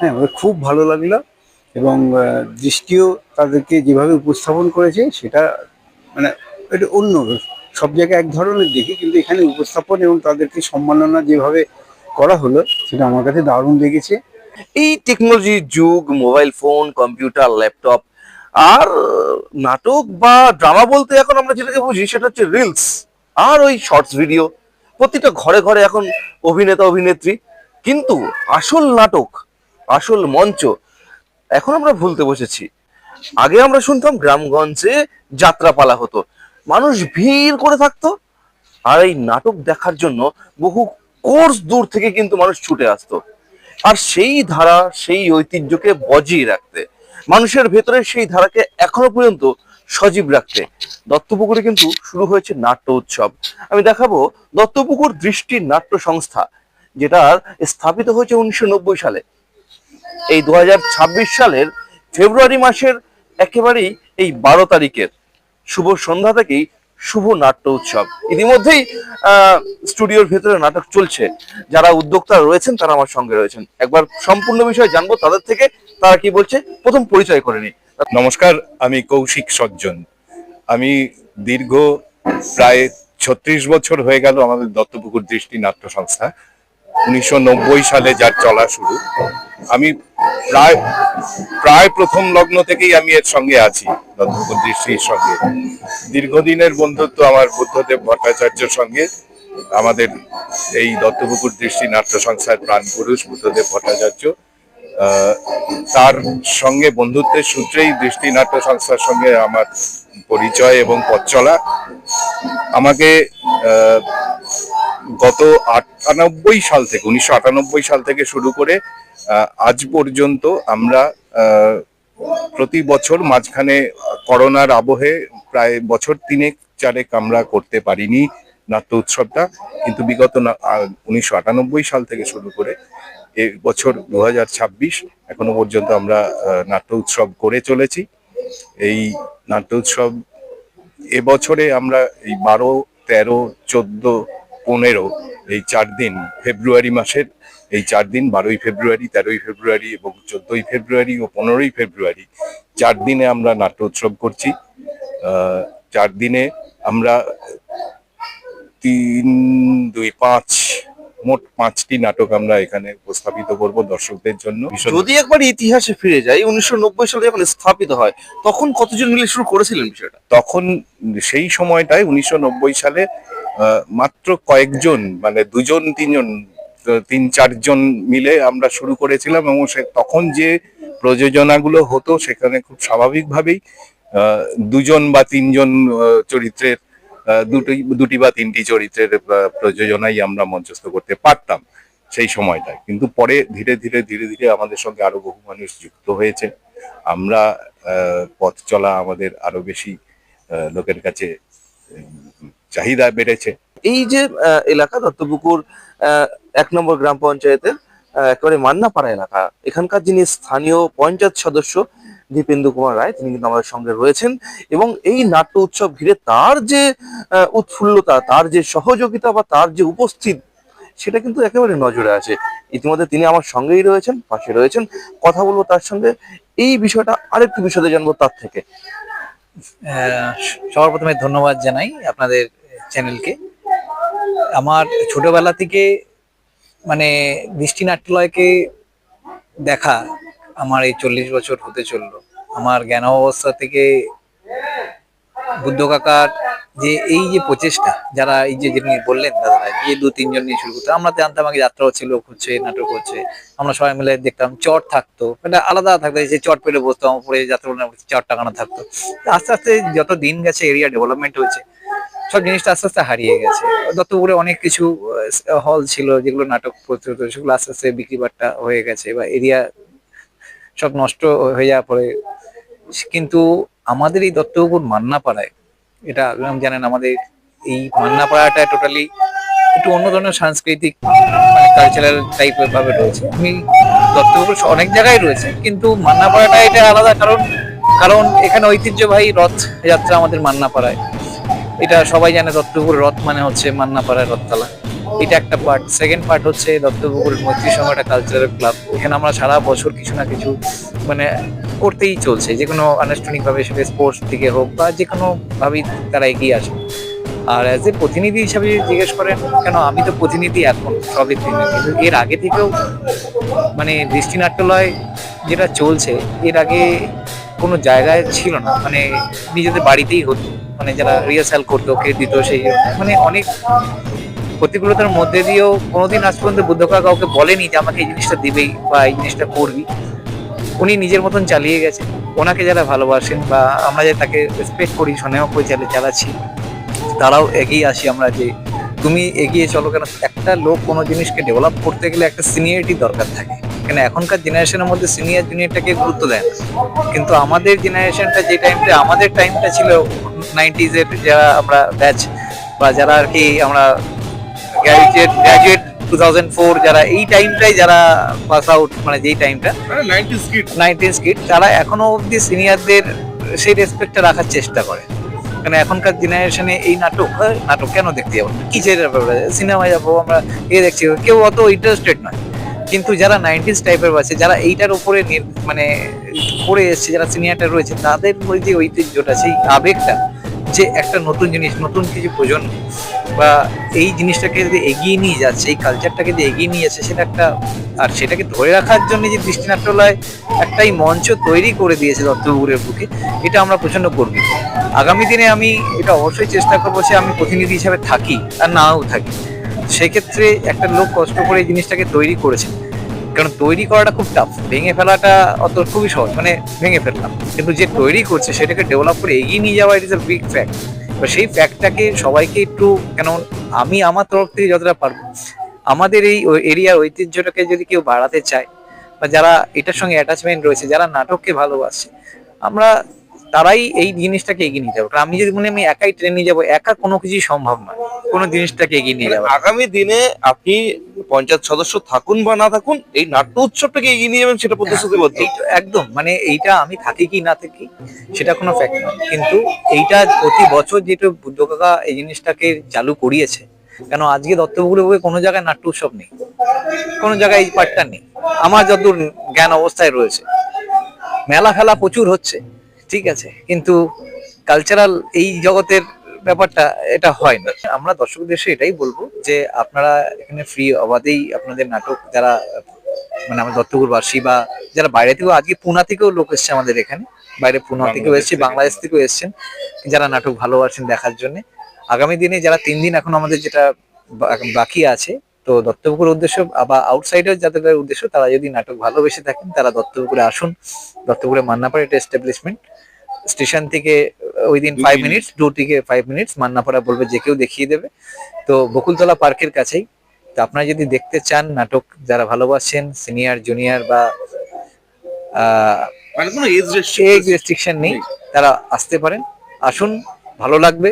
হ্যাঁ আমাদের খুব ভালো লাগল এবং দৃষ্টিও তাদেরকে যেভাবে উপস্থাপন করেছে সেটা মানে এটা অন্য সব জায়গায় এক ধরনের দেখি, কিন্তু এখানে উপস্থাপন এবং তাদেরকে সম্মাননা যেভাবে করা হলো, সেটা আমার কাছে দারুণ লেগেছে। এই টেকনোলজির যুগ মোবাইল ফোন কম্পিউটার ল্যাপটপ আর নাটক বা ড্রামা বলতে এখন আমরা যেটাকে বুঝি সেটা হচ্ছে রিলস আর ওই শর্টস ভিডিও প্রতিটা ঘরে ঘরে এখন অভিনেতা, অভিনেত্রী, কিন্তু আসল নাটক আসল মঞ্চ। এখন আমরা ভুলতে বসেছি। আগে আমরা শুনতাম গ্রামগঞ্জে যাত্রাপালা হতো। মানুষ ভিড় করে থাকতো। আর এই নাটক দেখার জন্য বহু কোর্স দূর থেকে কিন্তু মানুষ ছুটে আসতো। আর সেই ধারা, সেই ঐতিহ্যকে বজিয়ে রাখতে, মানুষের ভেতরে সেই ধারাকে এখনও পর্যন্ত সজীব রাখতে দত্তপুকুরে কিন্তু শুরু হয়েছে নাট্য উৎসব। আমি দেখাবো দত্তপুকুর দৃষ্টি নাট্য সংস্থা যেটা স্থাপিত হয়েছে উনিশশো নব্বই সালে। এই দু সালের ফেব্রুয়ারি মাসের একেবারেই এই বারো তারিখের শুভ সন্ধ্যা থেকেই শুভ নাট্য উৎসব। ইতিমধ্যেই স্টুডিওর ভেতরে নাটক চলছে। যারা উদ্যোক্তা রয়েছেন, তারা আমার সঙ্গে রয়েছেন। একবার সম্পূর্ণ বিষয় জানব, তাদের থেকে তারা কি বলছে, প্রথম পরিচয় করে নি নমস্কার, আমি কৌশিক সজ্জন। আমি দীর্ঘ প্রায় ছত্রিশ বছর হয়ে গেল আমাদের দত্তপুকুর দৃষ্টি নাট্য সংস্থা। উনিশশো নব্বই সালে যার চলা শুরু, আমি প্রায় প্রায় প্রথম লগ্ন থেকেই আমি এর সঙ্গে আছি দত্তপুকুর দৃষ্টির সঙ্গে। দীর্ঘদিনের বন্ধুত্ব আমার বুদ্ধদেব ভট্টাচার্যের সঙ্গে, আমাদের এই দত্তপুকুর দৃষ্টি নাট্য সংস্থার প্রাণ পুরুষ বুদ্ধদেব ভট্টাচার্য তার সঙ্গে বন্ধুত্বের সূত্রেই দৃষ্টি নাট্য সংস্থার সঙ্গে আমার পরিচয় এবং পথ চলা। আমাকে গত আটানব্বই সাল থেকে, উনিশশো আটানব্বই সাল থেকে শুরু করে আজ পর্যন্ত আমরা প্রতি বছর মাঝখানে করোনার আবহে প্রায় বছর তিনেক চারেক আমরা করতে পারিনি নাট্য উৎসবটা, কিন্তু বিগত উনিশশো আটানব্বই সাল থেকে শুরু করে এ বছর দু এখনও পর্যন্ত আমরা নাট্য উৎসব করে চলেছি। এই নাট্য উৎসব এবছরে আমরা এই বারো, তেরো, চোদ্দ পনেরো এই চার দিন ফেব্রুয়ারি মাসের এই চার দিন বারোই ফেব্রুয়ারি তেরোই ফেব্রুয়ারি এবং চোদ্দই ফেব্রুয়ারি ও পনেরোই ফেব্রুয়ারি চার দিনে আমরা নাট্য উৎসব করছি। আহ, চার দিনে আমরা তিন দুই পাঁচ মোট পাঁচটি নাটক আমরা এখানে উপস্থাপিত করব দর্শকদের জন্য। যদি একবার ইতিহাসে ফিরে যাই উনিশশো নব্বই সালে যখন স্থাপিত হয় তখন কতজন মিলে শুরু করেছিলেন বিষয়টা? তখন সেই সময়টায় উনিশশো নব্বই সালে মাত্র কয়েকজন মানে দুজন, তিনজন, তিন, চারজন মিলে আমরা শুরু করেছিলাম এবং সে তখন যে প্রযোজনাগুলো হতো সেখানে খুব স্বাভাবিকভাবেই দুজন বা তিনজন চরিত্রের দুটি দুটি বা তিনটি চরিত্রের প্রযোজনাই আমরা মঞ্চস্থ করতে পারতাম সেই সময়টায়। কিন্তু পরে ধীরে ধীরে ধীরে ধীরে আমাদের সঙ্গে আরও বহু মানুষ যুক্ত হয়েছে। আমরা পথ চলা আমাদের আরও বেশি লোকের কাছে চাহিদা বেড়েছে। এই যে এলাকা দত্তপুকুর এক নম্বর গ্রাম পঞ্চায়েতের একেবারে মান্নাপাড়া এলাকা। এখানকার যিনি স্থানীয় পঞ্চায়েত সদস্য দীপেন্দু কুমার রায় তিনি কিন্তু আমাদের সঙ্গে রয়েছেন এবং এই নাট্য উৎসব ঘিরে তার যে উৎফুল্লতা তার যে সহযোগিতা বা তার যে উপস্থিত সেটা কিন্তু একেবারে নজরে আছে। ইতিমধ্যে তিনি আমার সঙ্গেই রয়েছেন পাশে রয়েছেন। কথা বলব তার সঙ্গে এই বিষয়টা আরেকটু বিশদে জানব তার থেকে। সবার প্রথমে ধন্যবাদ জানাই আপনাদের চ্যানেলকে আমার ছোটবেলা থেকে মানে দৃষ্টি নাট্যালয়কে দেখা আমার এই চল্লিশ বছর হতে চলল। আমার জ্ঞান অবস্থা থেকে বুদ্ধ কাকার যে এই যে প্রচেষ্টা, যারা এই যে যিনি বললেন দাদা যে দু তিনজন নিয়ে শুরু করতো, আমরা জানতাম আগে যাত্রা হচ্ছে, লোক হচ্ছে, নাটক হচ্ছে, আমরা সবাই মিলে দেখতাম, চট থাকতো মানে আলাদা থাকতো, যে চট পেলে বসতাম, উপরে যাত্রা চট টাকানো থাকতো। আস্তে আস্তে যত দিন গেছে এরিয়া ডেভেলপমেন্ট হয়েছে সব জিনিসটা আস্তে আস্তে হারিয়ে গেছে। দত্তপুরে অনেক কিছু হল ছিল যেগুলো নাটক প্রচলিত, সেগুলো আস্তে আস্তে বিক্রি বাট্টা হয়ে গেছে বা এরিয়া সব নষ্ট হয়ে যাওয়ার পরে। কিন্তু আমাদের এই দত্তপুকুর মান্নাপাড়ায়, এটা আপনি জানেন, আমাদের এই মান্নাপাড়াটা টোটালি একটু অন্য ধরনের সাংস্কৃতিক মানে কালচারাল টাইপের ভাবে রয়েছে। আমি দত্তপুকুর অনেক জায়গায় রয়েছে, কিন্তু মান্নাপাড়াটা এটা আলাদা কারণ কারণ এখানে ঐতিহ্যবাহী রথ যাত্রা আমাদের মান্নাপাড়ায়। এটা সবাই জানে দত্তপুর রথ মানে হচ্ছে মান্নাপাড়ায় রথতলা। এটা একটা পার্ট সেকেন্ড পার্ট হচ্ছে দত্তপুকুরের মৈত্রী সংঘ একটা কালচারাল ক্লাব এখানে আমরা সারা বছর কিছু না কিছু মানে করতেই চলছে। যে কোনো আনুষ্ঠানিকভাবে সেটা স্পোর্টস থেকে হোক বা যে কোনোভাবেই তারা এগিয়ে আসে আর অ্যাজ এ প্রতিনিধি হিসাবে জিজ্ঞেস করেন, কেন আমি তো প্রতিনিধি এখন সবই দিনে কিন্তু এর আগে থেকেও মানে দৃষ্টিনাট্যলয় যেটা চলছে, এর আগে কোনো জায়গায় ছিল না। মানে নিজেদের বাড়িতেই হতো। মানে যারা রিহার্সাল করতো কে দিত, সেই মানে অনেক প্রতিকূলতার মধ্যে দিয়েও কোনোদিন আজ পর্যন্ত বুদ্ধকা কাউকে বলেনি যে আমাকে এই জিনিসটা দিবেই বা এই জিনিসটা করবি। উনি নিজের মতন চালিয়ে গেছে ওনাকে যারা ভালোবাসেন বা আমরা যে তাকে রেসপেক্ট করি, স্নেহ করে চালে চালাচ্ছি তারাও এগিয়ে আসি আমরা যে তুমি এগিয়ে চলো কেন? একটা লোক কোনো জিনিসকে ডেভেলপ করতে গেলে একটা সিনিয়রিটি দরকার থাকে। কেন এখনকার জেনারেশনের মধ্যে সিনিয়র জুনিয়রটাকে গুরুত্ব দেয় না। কিন্তু আমাদের জেনারেশনটা যে টাইমটা আমাদের টাইমটা ছিল নাইনটিজ এর যারা আমরা ব্যাচ বা যারা আর কি আমরা graduate graduate two thousand four যারা এই টাইমটাই যারা পাস আউট মানে যেই টাইমটা নাইনটিন স্কিট তারা এখনও অবধি সিনিয়রদের সেই রেসপেক্টটা রাখার চেষ্টা করে। কারণ এখনকার জেনারেশনে এই নাটক নাটক কেন দেখতে যাব? কিসের সিনেমায় যাব আমরা এ দেখছি কেউ অত ইন্টারেস্টেড নয়। কিন্তু যারা নাইনটিস টাইপের আছে, যারা এইটার উপরে মানে পড়ে এসছে, যারা সিনিয়রটা রয়েছে, তাদের ওই যে ঐতিহ্যটা, সেই আবেগটা যে একটা নতুন জিনিস, নতুন কিছু প্রজন্ম বা এই জিনিসটাকে যদি এগিয়ে নিয়ে যাচ্ছে, এই কালচারটাকে যে এগিয়ে নিয়ে যাচ্ছে, সেটা একটা, আর সেটাকে ধরে রাখার জন্য যে দৃষ্টিনাট্যালয় একটাই মঞ্চ তৈরি করে দিয়েছে দত্তপুরের বুকে, এটা আমরা প্রচণ্ড গর্বিত। আগামী দিনে আমি এটা অবশ্যই চেষ্টা করব যে আমি প্রতিনিধি হিসাবে থাকি, আর নাও থাকি। সেক্ষেত্রে একটা লোক কষ্ট করে এই জিনিসটাকে তৈরি করেছে। কারণ তৈরি করাটা খুব টাফ ভেঙে ফেলাটা অত খুবই সহজ মানে ভেঙে ফেললাম কিন্তু যে তৈরি করছে, সেটাকে ডেভেলপ করে এগিয়ে নিয়ে যাওয়া ইট ইস এ বিগ ফ্যাক্ট এবার সেই ফ্যাক্টটাকে সবাইকে একটু, কেন আমি আমার তরফ থেকে যতটা পারব, আমাদের এই এরিয়ার ঐতিহ্যটাকে যদি কেউ বাড়াতে চায়, বা যারা এটার সঙ্গে অ্যাটাচমেন্ট রয়েছে, যারা নাটককে ভালোবাসে, আমরা তারাই এই জিনিসটাকে এগিয়ে নিয়ে যাব। কারণ আমি যদি মনে আমি একাই ট্রেন নিয়ে যাব একা কোনো কিছুই সম্ভব নয় কোনো জিনিসটাকে এগিয়ে নিয়ে যাবে আগামী দিনে আপনি পঞ্চায়েত সদস্য থাকুন বা না থাকুন এই নাট্য উৎসবটাকে এগিয়ে নিয়ে যাবেন সেটা প্রতিশ্রুতিবদ্ধ একদম মানে এইটা আমি থাকি কি না থাকি সেটা কোনো ফ্যাক্ট নয়। কিন্তু এইটা প্রতি বছর যেটা বুদ্ধ কাকা এই জিনিসটাকে চালু করিয়েছে কেন আজকে দত্তপুকুরে বুকে কোনো জায়গায় নাট্য উৎসব নেই। কোনো জায়গায় এই পার্টটা নেই। আমার যতদূর জ্ঞান অবস্থায় রয়েছে। মেলা ফেলা প্রচুর হচ্ছে। ঠিক আছে কিন্তু কালচারাল এই জগতের ব্যাপারটা এটা হয় না। আমরা দর্শকদের এসে এটাই বলব যে আপনারা এখানে ফ্রি অবাধেই আপনাদের নাটক যারা মানে আমাদের দত্তপুরবাসী বা যারা বাইরে থেকেও আজকে পুনা থেকেও লোক এসছে আমাদের এখানে বাইরে পুনা থেকেও এসছে বাংলাদেশ থেকেও এসছেন যারা নাটক ভালোবাসেন দেখার জন্য। আগামী দিনে যারা তিন দিন এখন আমাদের যেটা বাকি আছে তো দত্তপুকুর উদ্দেশ্য বা আউটসাইডের যাদের উদ্দেশ্য তারা যদি নাটক ভালোবেসে থাকেন তারা দত্তপুকুরে আসুন। দত্তপুরে মান্নাপাড়া এটা এস্টাবলিশমেন্ট স্টেশন থেকে ওই দিন ফাইভ। মিনিটস টু থেকে ফাইভ মিনিটস মান্নাপাড়া বলবে যে কেউ দেখিয়ে দেবে। তো বকুলতলা পার্কের কাছেই। তো আপনারা যদি দেখতে চান নাটক যারা ভালোবাসেন সিনিয়র জুনিয়র বা মানে কোনো এজ এজ রেস্ট্রিকশন নেই তারা আসতে পারেন। আসুন ভালো লাগবে।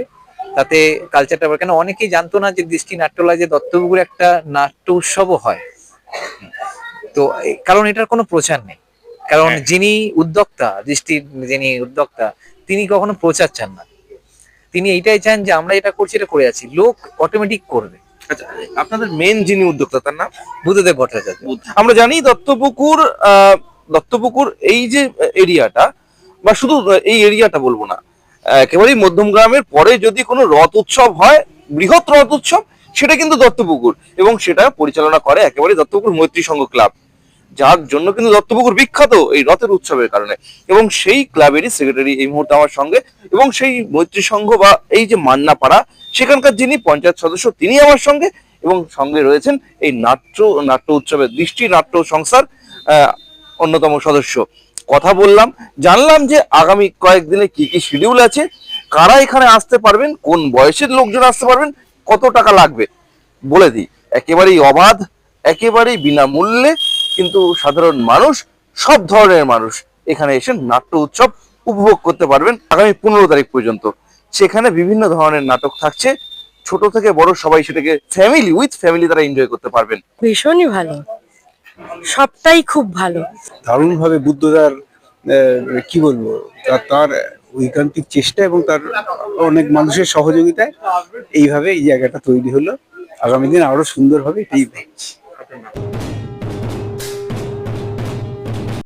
তাতে কালচারটা কেন অনেকেই জানতো না যে দৃষ্টি নাট্যালয় যে দত্তপুকুরে একটা নাট্য উৎসবও হয়। তো কারণ এটার কোনো প্রচার নেই। কারণ হ্যাঁ। যিনি উদ্যোক্তা দৃষ্টির যিনি উদ্যোক্তা তিনি কখনো প্রচার চান না। তিনি এইটাই চান যে আমরা এটা করছি এটা করে আছি লোক অটোমেটিক করবে। আচ্ছা আপনাদের মেন যিনি উদ্যোক্তা তার নাম? বুদ্ধদেব ভট্টাচার্য। আমরা জানি দত্তপুকুর আহ, দত্তপুকুর এই যে এরিয়াটা বা শুধু এই এরিয়াটা বলব না একেবারেই মধ্যম গ্রামের পরে যদি কোনো রথ উৎসব হয় বৃহৎ রথ উৎসব সেটা কিন্তু দত্তপুকুর এবং সেটা পরিচালনা করে একেবারে দত্তপুকুর মৈত্রী সংঘ ক্লাব। যার জন্য কিন্তু দত্তপুকুর বিখ্যাত এই রথের উৎসবের কারণে। এবং সেই ক্লাবেরই সেক্রেটারি এই মুহূর্তে আমার সঙ্গে। এবং সেই মৈত্রী সংঘ বা এই যে মান্নাপাড়া, সেখানকার যিনি পঞ্চায়েত সদস্য, তিনি আমার সঙ্গে। এবং সঙ্গে রয়েছেন এই নাট্য নাট্য উৎসবের দৃষ্টি নাট্য সংস্থার অন্যতম সদস্য। কথা বললাম, জানলাম যে আগামী কয়েকদিনে কি কি শিডিউল আছে, কারা এখানে আসতে পারবেন, কোন বয়সের লোকজন আসতে পারবেন, কত টাকা লাগবে, বলে দিই। একেবারেই অবাধ, একেবারেই বিনামূল্যে কিন্তু সাধারণ মানুষ সব ধরনের মানুষ এখানে এসে নাট্য উৎসব উপভোগ করতে পারবেন আগামী পনেরো তারিখ পর্যন্ত। সেখানে বিভিন্ন ধরনের নাটক থাকছে। ছোট থেকে বড় সবাই সেটাকে ফ্যামিলি উইথ ফ্যামিলি তারা এনজয় করতে পারবেন। ভীষণই ভালো। সবটাই খুব ভালো। দারুণভাবে বুদ্ধদার আহ, কি বলব তার তার ঐকান্তিক চেষ্টা এবং তার অনেক মানুষের সহযোগিতায় এইভাবে এই জায়গাটা তৈরি হলো। আগামী দিন আরও সুন্দর হবে এটাই ভাবছি